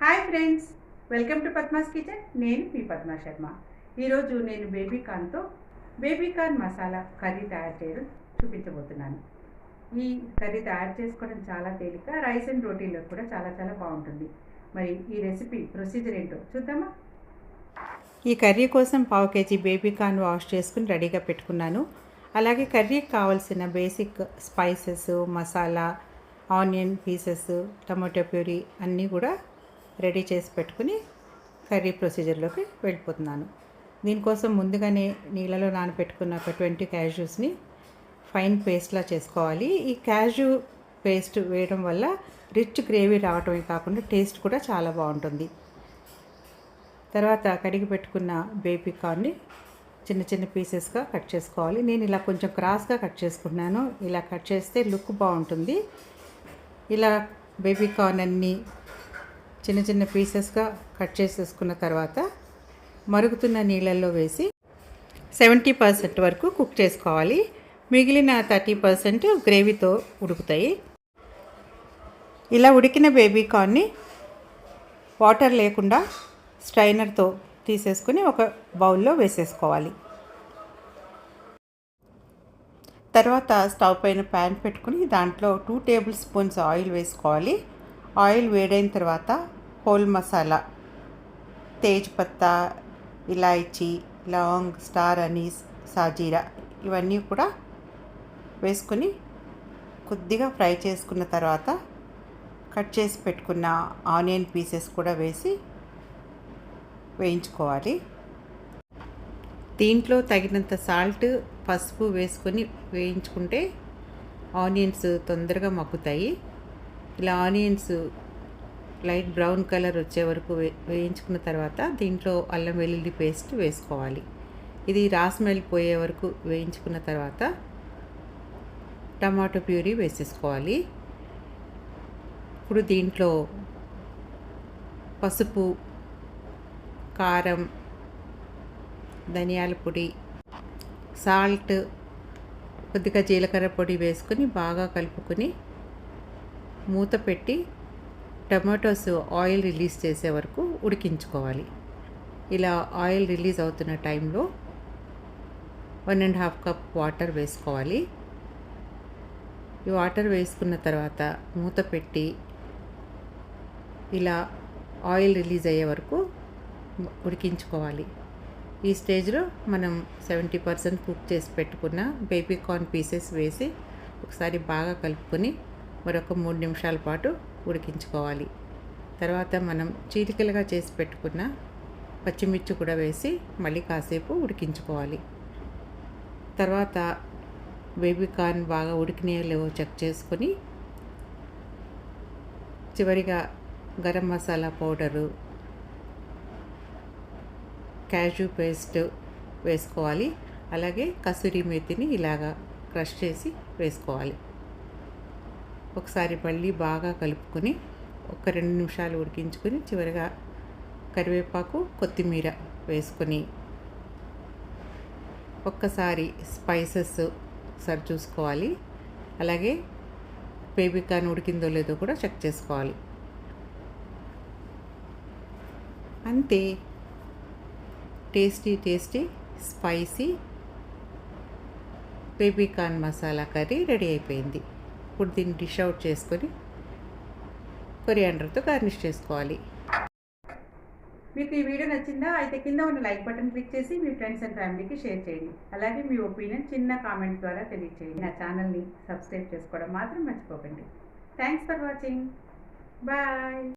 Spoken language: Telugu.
Hi friends welcome to Padma's kitchen నేను మీ పద్మా శర్మ. ఈరోజు నేను బేబీ కార్న్తో బేబీ కార్న్ మసాలా కర్రీ తయారు చేయడం చూపించబోతున్నాను. ఈ కర్రీ తయారు చేసుకోవడం చాలా తేలిక రైస్ అండ్ రోటీలో కూడా చాలా చాలా బాగుంటుంది. మరి ఈ రెసిపీ ప్రొసీజర్ ఏంటో చూద్దామా? ఈ కర్రీ కోసం పావు కేజీ బేబీ కార్న్ వాష్ చేసుకుని రెడీగా పెట్టుకున్నాను. అలాగే కర్రీకి కావాల్సిన basic spices masala onion pieces tomato puree అన్నీ కూడా రెడీ చేసి పెట్టుకుని కర్రీ ప్రొసీజర్లోకి వెళ్ళిపోతున్నాను. దీనికోసం ముందుగానే నీళ్ళలో నానబెట్టుకున్న ఒక ట్వంటీ క్యాష్యూస్ని ఫైన్ పేస్ట్లా చేసుకోవాలి. ఈ క్యాష్యూ పేస్ట్ వేయడం వల్ల రిచ్ గ్రేవీ రావటమే కాకుండా టేస్ట్ కూడా చాలా బాగుంటుంది. తర్వాత కడిగి పెట్టుకున్న బేబీ కార్న్ని చిన్న చిన్న పీసెస్గా కట్ చేసుకోవాలి. నేను ఇలా కొంచెం క్రాస్గా కట్ చేసుకున్నాను ఇలా కట్ చేస్తే లుక్ బాగుంటుంది. ఇలా బేబీ కార్న్ అన్నీ చిన్న చిన్న పీసెస్గా కట్ చేసేసుకున్న తర్వాత మరుగుతున్న నీళ్ళల్లో వేసి సెవెంటీ పర్సెంట్ వరకు కుక్ చేసుకోవాలి. మిగిలిన థర్టీ పర్సెంట్ గ్రేవీతో ఉడుకుతాయి. ఇలా ఉడికిన బేబీ కార్న్ని వాటర్ లేకుండా స్ట్రైనర్తో తీసేసుకుని ఒక బౌల్లో వేసేసుకోవాలి. తర్వాత స్టవ్ పైన ప్యాన్ పెట్టుకుని దాంట్లో టూ టేబుల్ స్పూన్స్ ఆయిల్ వేసుకోవాలి. ఆయిల్ వేడైన తర్వాత హోల్ మసాలా తేజ్పత్తా ఇలాయచీ లవంగ్ స్టార్ అనీస్ సాజీరా ఇవన్నీ కూడా వేసుకుని కొద్దిగా ఫ్రై చేసుకున్న తర్వాత కట్ చేసి పెట్టుకున్న ఆనియన్ పీసెస్ కూడా వేసి వేయించుకోవాలి. దీంట్లో తగినంత సాల్ట్ పసుపు వేసుకొని వేయించుకుంటే ఆనియన్స్ తొందరగా మగ్గుతాయి. ఇలా ఆనియన్స్ లైట్ బ్రౌన్ కలర్ వచ్చే వరకు వే వేయించుకున్న తర్వాత దీంట్లో అల్లం వెల్లుల్లి పేస్ట్ వేసుకోవాలి. ఇది రాస్మెల్ పోయే వరకు వేయించుకున్న తర్వాత టమాటో ప్యూరీ వేసేసుకోవాలి. ఇప్పుడు దీంట్లో పసుపు కారం ధనియాల పొడి సాల్ట్ కొద్దిగా జీలకర్ర పొడి వేసుకొని బాగా కలుపుకొని మూత పెట్టి టమాటోస్ ఆయిల్ రిలీజ్ చేసే వరకు ఉడికించుకోవాలి. ఇలా ఆయిల్ రిలీజ్ అవుతున్న టైంలో one and half cup water వేసుకోవాలి. ఈ వాటర్ వేసుకున్న తర్వాత మూత పెట్టి ఇలా ఆయిల్ రిలీజ్ అయ్యే వరకు ఉడికించుకోవాలి. ఈ స్టేజ్లో మనం సెవెంటీ పర్సెంట్ కుక్ చేసి పెట్టుకున్న బేబీ కార్న్ పీసెస్ వేసి ఒకసారి బాగా కలుపుకొని మరొక మూడు నిమిషాల పాటు ఉడికించుకోవాలి. తర్వాత మనం చీలికలుగా చేసి పెట్టుకున్న పచ్చిమిర్చి కూడా వేసి మళ్ళీ కాసేపు ఉడికించుకోవాలి. తర్వాత బేబీ కార్న్ బాగా ఉడికినాయో లేవో చెక్ చేసుకొని చివరిగా గరం మసాలా పౌడరు క్యాజు పేస్ట్ వేసుకోవాలి. అలాగే కసూరి మేతిని ఇలాగా క్రష్ చేసి వేసుకోవాలి. ఒకసారి మళ్ళీ బాగా కలుపుకొని ఒక రెండు నిమిషాలు ఉడికించుకొని చివరిగా కరివేపాకు కొత్తిమీర వేసుకొని ఒక్కసారి స్పైసెస్ సరి చూసుకోవాలి. అలాగే బేబీ కార్న్ ఉడికిందో లేదో కూడా చెక్ చేసుకోవాలి. అంతే. Tasty tasty spicy baby corn masala curry ready అయిపోయింది. ఇప్పుడు దీన్ని డిష్ అవుట్ చేసుకొని కొరియాండర్తో గార్నిష్ చేసుకోవాలి. మీకు ఈ వీడియో నచ్చిందా? అయితే కింద ఉన్న లైక్ బటన్ క్లిక్ చేసి మీ ఫ్రెండ్స్ అండ్ ఫ్యామిలీకి షేర్ చేయండి. అలాగే మీ ఒపీనియన్ చిన్న కామెంట్ ద్వారా తెలియచేయండి. నా ఛానల్ని సబ్స్క్రైబ్ చేసుకోవడం మాత్రం మర్చిపోకండి. Thanks for watching. బాయ్.